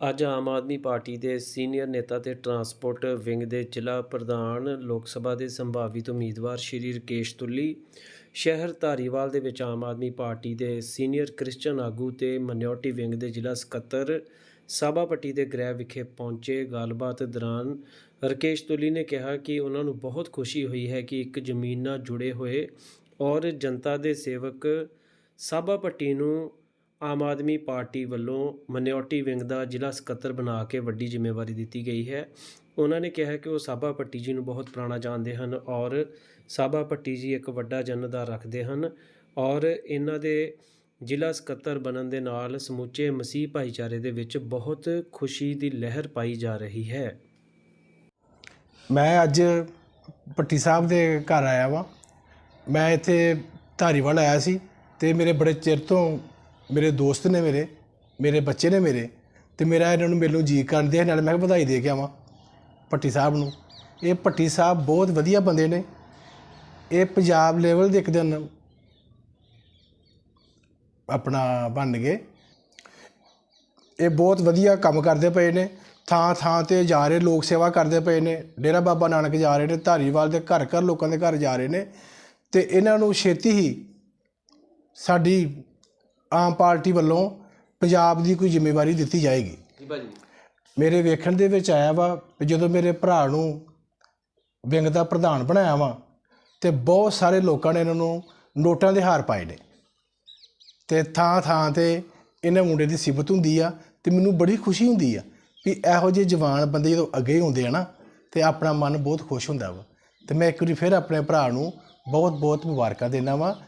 ਅੱਜ ਆਮ ਆਦਮੀ ਪਾਰਟੀ ਦੇ ਸੀਨੀਅਰ ਨੇਤਾ ਤੇ ਟਰਾਂਸਪੋਰਟ ਵਿੰਗ ਦੇ ਜ਼ਿਲ੍ਹਾ ਪ੍ਰਧਾਨ, ਲੋਕ ਸਭਾ ਦੇ ਸੰਭਾਵਿਤ ਉਮੀਦਵਾਰ ਸ਼੍ਰੀ ਰਕੇਸ਼ ਤੁੱਲੀ, ਸ਼ਹਿਰ ਧਾਰੀਵਾਲ ਦੇ ਵਿੱਚ ਆਮ ਆਦਮੀ ਪਾਰਟੀ ਦੇ ਸੀਨੀਅਰ ਕ੍ਰਿਸਚਨ ਆਗੂ ਤੇ ਮਨਿਓਰਟੀ ਵਿੰਗ ਦੇ ਜ਼ਿਲ੍ਹਾ ਸਕੱਤਰ ਸਾਬਾ ਪੱਟੀ ਦੇ ਗ੍ਰਹਿ ਵਿਖੇ ਪਹੁੰਚੇ ਗੱਲਬਾਤ ਦੌਰਾਨ ਰਕੇਸ਼ ਤੁੱਲੀ ਨੇ ਕਿਹਾ ਕਿ ਉਹਨਾਂ ਨੂੰ ਬਹੁਤ ਖੁਸ਼ੀ ਹੋਈ ਹੈ ਕਿ ਇੱਕ ਜ਼ਮੀਨ ਨਾਲ ਜੁੜੇ ਹੋਏ ਔਰ ਜਨਤਾ ਦੇ ਸੇਵਕ ਸਾਬਾ ਪੱਟੀ ਨੂੰ ਆਮ ਆਦਮੀ ਪਾਰਟੀ ਵੱਲੋਂ ਮਨਿਓਰਟੀ ਵਿੰਗ ਦਾ ਜ਼ਿਲ੍ਹਾ ਸਕੱਤਰ ਬਣਾ ਕੇ ਵੱਡੀ ਜ਼ਿੰਮੇਵਾਰੀ ਦਿੱਤੀ ਗਈ ਹੈ। ਉਹਨਾਂ ਨੇ ਕਿਹਾ ਕਿ ਉਹ ਸਾਬਾ ਪੱਟੀ ਜੀ ਨੂੰ ਬਹੁਤ ਪੁਰਾਣਾ ਜਾਣਦੇ ਹਨ ਔਰ ਸਾਬਾ ਪੱਟੀ ਜੀ ਇੱਕ ਵੱਡਾ ਜਨਦਾ ਰੱਖਦੇ ਹਨ ਔਰ ਇਹਨਾਂ ਦੇ ਜ਼ਿਲ੍ਹਾ ਸਕੱਤਰ ਬਣਨ ਦੇ ਨਾਲ ਸਮੁੱਚੇ ਮਸੀਹ ਭਾਈਚਾਰੇ ਦੇ ਵਿੱਚ ਬਹੁਤ ਖੁਸ਼ੀ ਦੀ ਲਹਿਰ ਪਾਈ ਜਾ ਰਹੀ ਹੈ। ਮੈਂ ਅੱਜ ਪੱਟੀ ਸਾਹਿਬ ਦੇ ਘਰ ਆਇਆ ਵਾਂ। ਮੈਂ ਇੱਥੇ ਧਾਰੀਵਾਲ ਆਇਆ ਸੀ ਤੇ ਮੇਰੇ ਬੜੇ ਚਿਰ ਤੋਂ ਮੇਰੇ ਦੋਸਤ ਨੇ ਮੇਰੇ ਮੇਰੇ ਬੱਚੇ ਨੇ ਮੇਰੇ ਤੇ ਮੇਰਾ ਇਹਨਾਂ ਨੂੰ ਮੈਨੂੰ ਜੀ ਕਰਦੇ ਨਾਲ ਮੈਂ ਵਧਾਈ ਦੇ ਕੇ ਆਵਾਂ ਭੱਟੀ ਸਾਹਿਬ ਨੂੰ। ਇਹ ਭੱਟੀ ਸਾਹਿਬ ਬਹੁਤ ਵਧੀਆ ਬੰਦੇ ਨੇ। ਇਹ ਪੰਜਾਬ ਲੈਵਲ ਦੇ ਇੱਕ ਦਿਨ ਆਪਣਾ ਬਣ ਗਏ। ਇਹ ਬਹੁਤ ਵਧੀਆ ਕੰਮ ਕਰਦੇ ਪਏ ਨੇ। ਥਾਂ ਥਾਂ ਤੇ ਜਾ ਰਹੇ ਲੋਕ ਸੇਵਾ ਕਰਦੇ ਪਏ ਨੇ। ਡੇਰਾ ਬਾਬਾ ਨਾਨਕ ਜਾ ਰਹੇ ਨੇ, ਧਾਰੀਵਾਲ ਦੇ ਘਰ ਘਰ ਲੋਕਾਂ ਦੇ ਘਰ ਜਾ ਰਹੇ ਨੇ। ਤੇ ਇਹਨਾਂ ਨੂੰ ਛੇਤੀ ਹੀ ਸਾਡੀ ਆਮ ਪਾਰਟੀ ਵੱਲੋਂ ਪੰਜਾਬ ਦੀ ਕੋਈ ਜ਼ਿੰਮੇਵਾਰੀ ਦਿੱਤੀ ਜਾਏਗੀ। ਜੀ ਭਾਜੀ। ਮੇਰੇ ਵੇਖਣ ਦੇ ਵਿੱਚ ਆਇਆ ਵਾ ਵੀ ਜਦੋਂ ਮੇਰੇ ਭਰਾ ਨੂੰ ਵਿੰਗ ਦਾ ਪ੍ਰਧਾਨ ਬਣਾਇਆ ਵਾ ਤੇ ਬਹੁਤ ਸਾਰੇ ਲੋਕਾਂ ਨੇ ਇਹਨਾਂ ਨੂੰ ਨੋਟਾਂ ਦੇ ਹਾਰ ਪਾਏ ਨੇ। ਤੇ ਥਾਂ ਥਾਂ ਤੇ ਇਹਨਾਂ ਮੁੰਡੇ ਦੀ ਸਿਫਤ ਹੁੰਦੀ ਆ ਤੇ ਮੈਨੂੰ ਬੜੀ ਖੁਸ਼ੀ ਹੁੰਦੀ ਆ ਵੀ ਇਹੋ ਜਿਹੇ ਜਵਾਨ ਬੰਦੇ ਜਦੋਂ ਅੱਗੇ ਹੁੰਦੇ ਆ ਨਾ ਤੇ ਆਪਣਾ ਮਨ ਬਹੁਤ ਖੁਸ਼ ਹੁੰਦਾ ਵਾ। ਤੇ ਮੈਂ ਇੱਕ ਵਾਰੀ ਫਿਰ ਆਪਣੇ ਭਰਾ ਨੂੰ ਬਹੁਤ ਬਹੁਤ ਮੁਬਾਰਕਾਂ ਦੇਣਾ ਵਾ